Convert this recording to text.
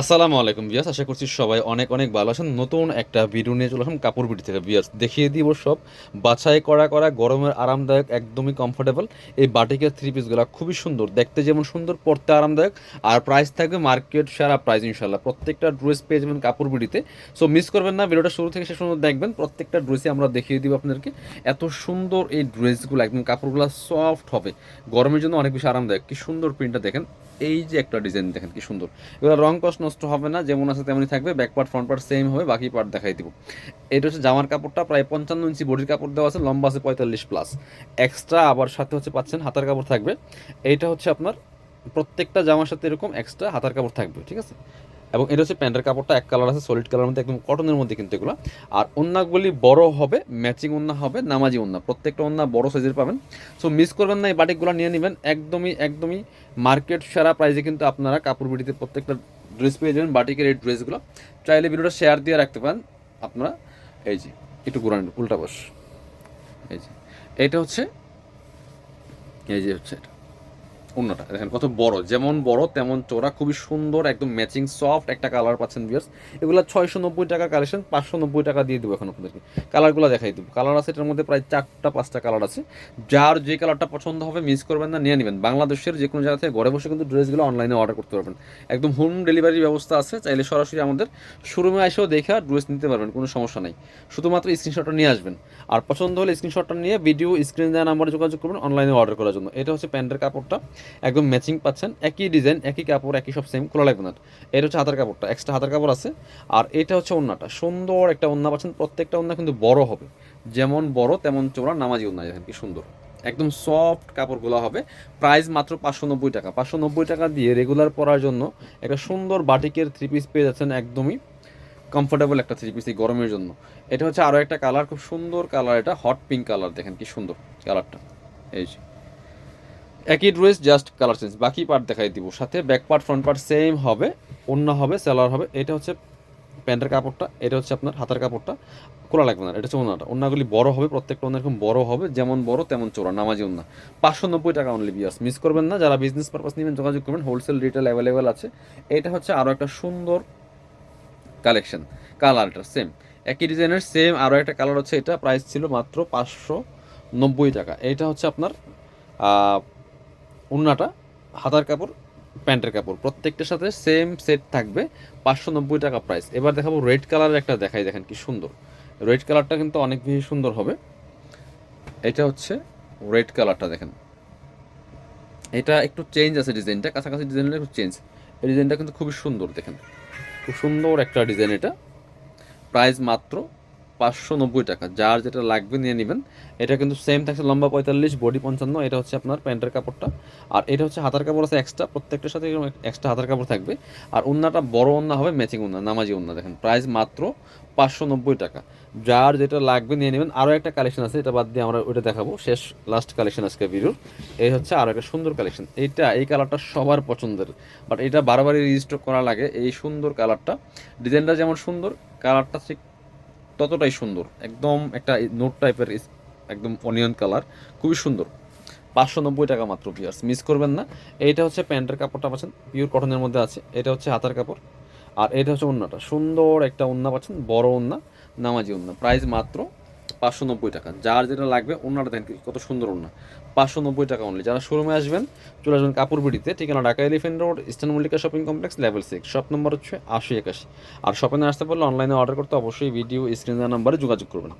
আসসালামু আলাইকুম বিয়াস আশা করছি সবাই অনেক অনেক ভালো আছেন। নতুন একটা ভিডিও নিয়ে চলে আসলাম কাপড় বিড়ি থেকে। বিয়াস দেখিয়ে দিব সব। বাছাই করা করা, গরমের আরামদায়ক, একদমই কমফোর্টেবল এই বাটিকের থ্রি পিসগুলো খুবই সুন্দর। দেখতে যেমন সুন্দর পড়তে আরামদায়ক। আর প্রাইস থাকবে মার্কেট সারা প্রাইস ইনশাল্লাহ প্রত্যেকটা ড্রেস পেয়ে যাবেন কাপড় বিড়িতে। সো মিস করবেন না ভিডিওটা শুরু থেকে শেষ পর্যন্ত দেখবেন। প্রত্যেকটা ড্রেসে আমরা দেখিয়ে দিব আপনাদেরকে। এত সুন্দর এই ড্রেসগুলো একদম কাপড়গুলো সফট হবে। গরমের জন্য অনেক বেশি আরামদায়ক। কি সুন্দর প্রিন্টটা দেখেন। এই যে একটা ডিজাইন দেখেন, কি সুন্দর। এগুলো রং কস নষ্ট হবে না, যেমন আছে তেমনই থাকবে back part front part same হবে, বাকি পার্ট দেখাই দিব। এটা হচ্ছে জামার কাপড়টা, প্রায় পঞ্চান্ন ইঞ্চি বডির কাপড় দেওয়া আছে, লম্বা আছে পঁয়তাল্লিশ প্লাস এক্সট্রা আবার সাথে হচ্ছে পাচ্ছেন হাতার কাপড় থাকবে। এইটা হচ্ছে আপনার প্রত্যেকটা জামার সাথে এরকম এক্সট্রা হাতার কাপড় থাকবে, ঠিক আছে? এবং এটা হচ্ছে প্যান্টের কাপড়টা, এক কালার আছে সলিড কালার মধ্যে, একদম কটনের মধ্যে কিন্তু এগুলো। আর ওন্নাগুলি বড় হবে ম্যাচিং ওন্না হবে, নামাজি ওন্না। প্রত্যেকটা ওন্না বড় সাইজের পাবেন। সো মিস করবেন না, এই বাটিকগুলো নিয়ে নেবেন। একদমই একদমই মার্কেট সেরা প্রাইসে কিন্তু আপনারা কাপড় বিড়িতে প্রত্যেকটা ড্রেস পেয়ে যাবেন, বাটিকের এই ড্রেসগুলো চাইলে ভিডিওটা শেয়ার দিয়ে রাখতে পারেন আপনারা। এই যে, একটু ঘুরান, উল্টা বস। এই যে এইটা হচ্ছে, এই যে হচ্ছে এটা। অন্যটা। দেখেন, কত বড়, যেমন বড় তেমন চোরা খুবই সুন্দর, একদম ম্যাচিং সফট একটা কালার পাচ্ছেন ভিউয়ার্স এগুলো ছয়শো নব্বই টাকা কালেকশন পাঁচশো নব্বই টাকা দিয়ে দেবো এখন আপনাদেরকে। কালারগুলো দেখাই দেবো। কালার আছে এটার মধ্যে প্রায় চারটা, পাঁচটা কালার আছে। যার যে কালারটা পছন্দ হবে মিস করবেন না, নিয়ে নেবেন। বাংলাদেশের যে কোনো জায়গা থেকে ঘরে বসে কিন্তু ড্রেসগুলো অনলাইনে অর্ডার করতে পারবেন। একদম হোম ডেলিভারি ব্যবস্থা আছে, চাইলে সরাসরি আমাদের শোরুমে এসেও দেখে ড্রেস নিতে পারবেন, কোনো সমস্যা নেই। শুধুমাত্র স্ক্রিনশটটা নিয়ে আসবেন। আর পছন্দ হলে স্ক্রিনশটটা নিয়ে ভিডিও স্ক্রিন দেওয়া নাম্বারে যোগাযোগ করবেন অনলাইনে অর্ডার করার জন্য। এটা হচ্ছে প্যান্টের কাপড়টা। একদম ম্যাচিং পাচ্ছেন। একই ডিজাইন একই কাপড়, একই সব সেম খোলা লাগবে না। এটা হচ্ছে হাতার কাপড়টা এক্সট্রা হাতার কাপড় আছে। আর এটা হচ্ছে ওন্নাটা। সুন্দর একটা ওন্না পাচ্ছেন। প্রত্যেকটা ওন্না কিন্তু বড় হবে। যেমন বড়, তেমন চোরা নামাজি ওন্না দেখেন কি সুন্দর। একদম সফট কাপড়গুলো হবে। প্রাইস মাত্র পাঁচশো নব্বই টাকা। পাঁচশো নব্বই টাকা দিয়ে রেগুলার পরার জন্য একটা সুন্দর বাটিকের থ্রি পিস পেয়ে যাচ্ছেন একদমই কমফোর্টেবল একটা থ্রি পিস এই গরমের জন্য। এটা হচ্ছে আরও একটা কালার খুব সুন্দর কালার এটা হট পিঙ্ক কালার দেখেন কি সুন্দর কালারটা এই যে। একই ড্রেস জাস্ট কালার চেঞ্জ বাকি পার্ট দেখাই দিব। সাথে back part front part same হবে অন্য হবে সেলার হবে। এটা হচ্ছে প্যান্টের কাপড়টা, এটা হচ্ছে আপনার হাতার কাপড়টা। খোলা লাগবে না, এটা হচ্ছে ওনাটা ওনাগুলি বড় হবে, প্রত্যেকটা ওনা এরকম বড় হবে, যেমন বড় তেমন চোরা নামাজি ওনা পাঁচশো নব্বই টাকা অনলি বিয়াস মিস করবেন না, যারা বিজনেস পারপাস নেবেন, যোগাযোগ করবেন। হোলসেল রিটেল অ্যাভেলেবেল আছে। এটা হচ্ছে আরও একটা সুন্দর কালেকশন কালারটা সেম একই ডিজাইনের সেম আরও একটা কালার হচ্ছে এটা। প্রাইস ছিল মাত্র পাঁচশো নব্বই টাকা। এটা হচ্ছে আপনার উন্নাটা, হাতার কাপড়, প্যান্টের কাপড়, প্রত্যেকটার সাথে সেম সেট থাকবে পাঁচশো নব্বই টাকা প্রাইস এবার দেখাবো রেড কালারের একটা দেখাই, দেখেন কি সুন্দর। রেড কালারটা কিন্তু অনেক বেশি সুন্দর হবে। এটা হচ্ছে রেড কালারটা দেখেন। এটা একটু চেঞ্জ আছে ডিজাইনটা কাছাকাছি ডিজাইনটা একটু চেঞ্জ এই ডিজাইনটা কিন্তু খুবই সুন্দর, দেখেন। খুব সুন্দর একটা ডিজাইন এটা। প্রাইস মাত্র পাঁচশো নব্বই টাকা। যার যেটা লাগবে নিয়ে নেবেন। এটা কিন্তু সেম থাকছে লম্বা পঁয়তাল্লিশ বডি পঞ্চান্ন, এটা হচ্ছে আপনার প্যান্টের কাপড়টা। আর এটা হচ্ছে হাতার কাপড় আছে এক্সট্রা প্রত্যেকটার সাথে এক্সট্রা হাতার কাপড় থাকবে। আর ওন্নাটা বড় ওন্না হবে ম্যাচিং ওন্না নামাজি ওন্না দেখেন। প্রাইস মাত্র পাঁচশো নব্বই টাকা। যার যেটা লাগবে নিয়ে নেবেন আরও একটা কালেকশন আছে, এটা বাদ দিয়ে আমরা ওইটা দেখাবো। শেষ লাস্ট কালেকশন আজকে ভিডিওর। এই হচ্ছে আরও একটা সুন্দর কালেকশন এইটা, এই কালারটা সবার পছন্দের। বাট এটা বারবারই রিস্টক করা লাগে, এই সুন্দর কালারটা ডিজাইনটা যেমন সুন্দর কালারটা ঠিক ততটাই সুন্দর। একদম একটা নোট টাইপের একদম অনিয়ন কালার। খুবই সুন্দর। পাঁচশো নব্বই টাকা মাত্র পিয়ার্স মিস করবেন না। এইটা হচ্ছে প্যান্টের কাপড়টা পাচ্ছেন পিওর কটনের মধ্যে আছে। এটা হচ্ছে হাতার কাপড়। আর এটা হচ্ছে ওন্নাটা। সুন্দর একটা ওন্না পাচ্ছেন, বড় ওন্না, নামাজি ওন্না। প্রাইস মাত্র পাঁচশো নব্বই টাকা। যার যেটা লাগবে ওনারা দেন কত সুন্দর ওনার পাঁচশো নব্বই টাকা অনলি যারা শোরুমে আসবেন, চলে আসবেন কাপড় বিড়িতে ঠিকানা Dhaka elephant road eastern Mallika shopping complex level six shop number হচ্ছে আশি একাশি। আর শপিংয়ে আসতে পারলে অনলাইনে অর্ডার করতে অবশ্যই ভিডিও স্ক্রিন নাম্বারে যোগাযোগ করবেন।